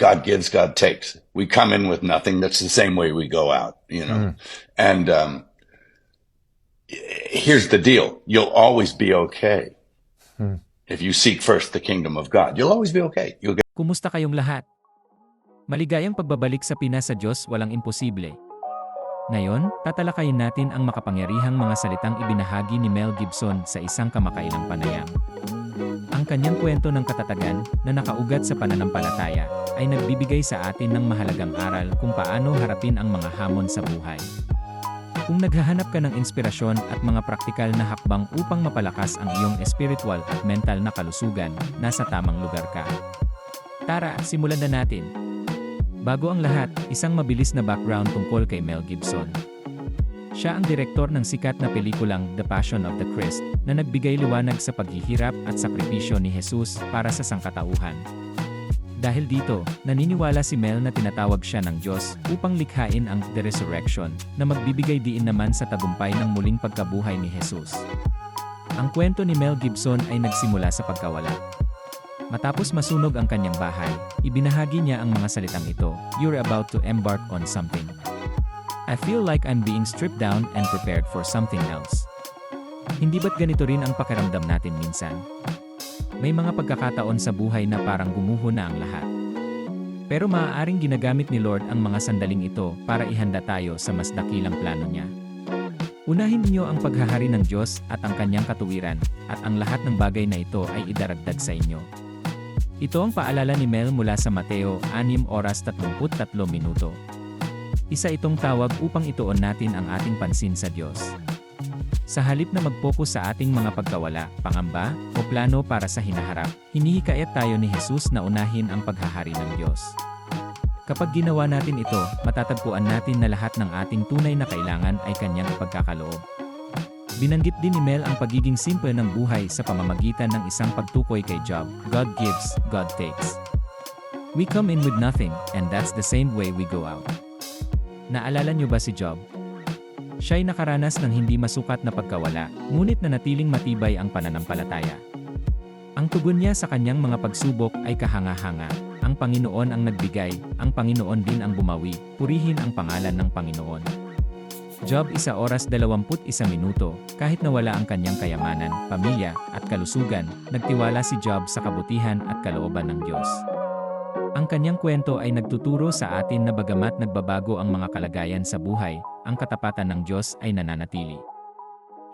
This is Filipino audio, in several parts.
God gives, God takes. We come in with nothing. That's the same way we go out, you know. And um, here's the deal: you'll always be okay if you seek first the kingdom of God. You'll always be okay. You'll get Kumusta kayong lahat? Maligayang pagbabalik sa Pinas sa Diyos walang imposible. Ngayon, tatalakayin natin ang makapangyarihang mga salitang ibinahagi ni Mel Gibson sa isang kamakailang panayam. Ang kanyang kwento ng katatagan na nakaugat sa pananampalataya ay nagbibigay sa atin ng mahalagang aral kung paano harapin ang mga hamon sa buhay. Kung naghahanap ka ng inspirasyon at mga praktikal na hakbang upang mapalakas ang iyong spiritual at mental na kalusugan, nasa tamang lugar ka. Tara, simulan na natin. Bago ang lahat, isang mabilis na background tungkol kay Mel Gibson. Siya ang direktor ng sikat na pelikulang The Passion of the Christ na nagbigay liwanag sa paghihirap at sakripisyo ni Jesus para sa sangkatauhan. Dahil dito, naniniwala si Mel na tinatawag siya ng Diyos upang likhain ang The Resurrection na magbibigay diin naman sa tagumpay ng muling pagkabuhay ni Jesus. Ang kwento ni Mel Gibson ay nagsimula sa pagkawala. Matapos masunog ang kanyang bahay, ibinahagi niya ang mga salitang ito, You're about to embark on something. I feel like I'm being stripped down and prepared for something else. Hindi ba't ganito rin ang pakiramdam natin minsan? May mga pagkakataon sa buhay na parang gumuho na ang lahat. Pero maaaring ginagamit ni Lord ang mga sandaling ito para ihanda tayo sa mas dakilang plano niya. Unahin niyo ang paghahari ng Diyos at ang kanyang katuwiran, at ang lahat ng bagay na ito ay idaragdag sa inyo. Ito ang paalala ni Mel mula sa Mateo 6 oras 33 minuto. Isa itong tawag upang ituon natin ang ating pansin sa Diyos. Sa halip na mag-focus sa ating mga pagkawala, pangamba, o plano para sa hinaharap, hinihikayat tayo ni Jesus na unahin ang paghahari ng Diyos. Kapag ginawa natin ito, matatagpuan natin na lahat ng ating tunay na kailangan ay kanyang ipagkakaloob. Binanggit din ni Mel ang pagiging simple ng buhay sa pamamagitan ng isang pagtukoy kay Job, God gives, God takes. We come in with nothing, and that's the same way we go out. Naalala niyo ba si Job? Siya'y nakaranas ng hindi masukat na pagkawala, ngunit nanatiling matibay ang pananampalataya. Ang tugon niya sa kanyang mga pagsubok ay kahanga-hanga. Ang Panginoon ang nagbigay, ang Panginoon din ang bumawi, purihin ang pangalan ng Panginoon. Job isa oras 21 minuto, kahit nawala ang kanyang kayamanan, pamilya, at kalusugan, nagtiwala si Job sa kabutihan at kalooban ng Diyos. Ang kanyang kwento ay nagtuturo sa atin na bagamat nagbabago ang mga kalagayan sa buhay, ang katapatan ng Diyos ay nananatili.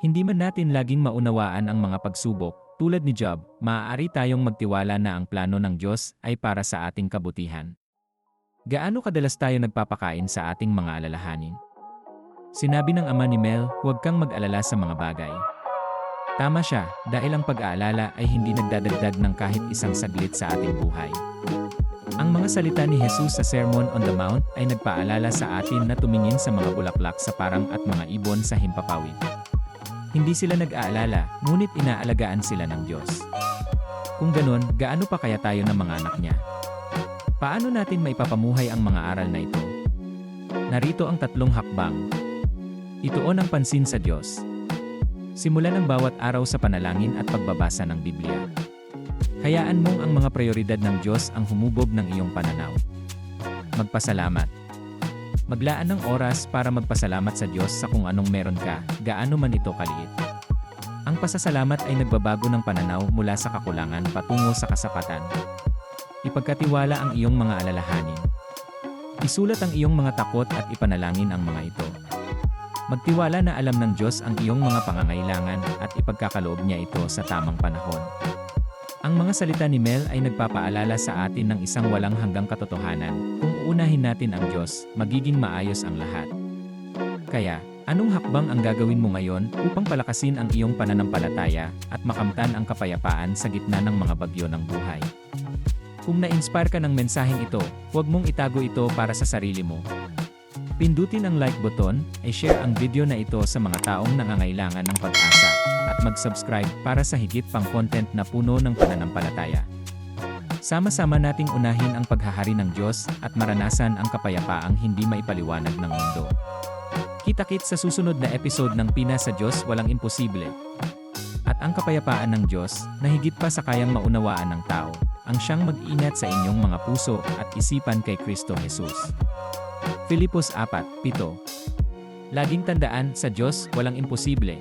Hindi man natin laging maunawaan ang mga pagsubok, tulad ni Job, maaari tayong magtiwala na ang plano ng Diyos ay para sa ating kabutihan. Gaano kadalas tayo nagpapakain sa ating mga alalahanin? Sinabi ng ama ni Mel, huwag kang mag-alala sa mga bagay. Tama siya, dahil ang pag-aalala ay hindi nagdadagdag ng kahit isang saglit sa ating buhay. Ang mga salita ni Jesus sa Sermon on the Mount ay nagpaalala sa atin na tumingin sa mga bulaklak sa parang at mga ibon sa himpapawid. Hindi sila nag-aalala, ngunit inaalagaan sila ng Diyos. Kung ganon, gaano pa kaya tayo ng mga anak niya? Paano natin maipapamuhay ang mga aral na ito? Narito ang tatlong hakbang, Ituon ang pansin sa Diyos. Simulan ang bawat araw sa panalangin at pagbabasa ng Biblia. Hayaan mong ang mga prioridad ng Diyos ang humubog ng iyong pananaw. Magpasalamat. Maglaan ng oras para magpasalamat sa Diyos sa kung anong meron ka, gaano man ito kaliit. Ang pasasalamat ay nagbabago ng pananaw mula sa kakulangan patungo sa kasapatan. Ipagkatiwala ang iyong mga alalahanin. Isulat ang iyong mga takot at ipanalangin ang mga ito. Magtiwala na alam ng Diyos ang iyong mga pangangailangan at ipagkakaloob niya ito sa tamang panahon. Ang mga salita ni Mel ay nagpapaalala sa atin ng isang walang hanggang katotohanan. Kung uunahin natin ang Diyos, magiging maayos ang lahat. Kaya, anong hakbang ang gagawin mo ngayon upang palakasin ang iyong pananampalataya at makamtan ang kapayapaan sa gitna ng mga bagyo ng buhay? Kung na-inspire ka ng mensaheng ito, huwag mong itago ito para sa sarili mo. Pindutin ang like button, i-share ang video na ito sa mga taong nangangailangan ng pag-asa, at mag-subscribe para sa higit pang content na puno ng pananampalataya. Sama-sama nating unahin ang paghahari ng Diyos at maranasan ang kapayapaang hindi maipaliwanag ng mundo. Kita-kit sa susunod na episode ng Pina sa Diyos Walang Imposible. At ang kapayapaan ng Diyos, na higit pa sa kayang maunawaan ng tao, ang siyang mag-ingat sa inyong mga puso at isipan kay Kristo Jesus. Filipos 4:7 Laging tandaan, sa Diyos, walang imposible,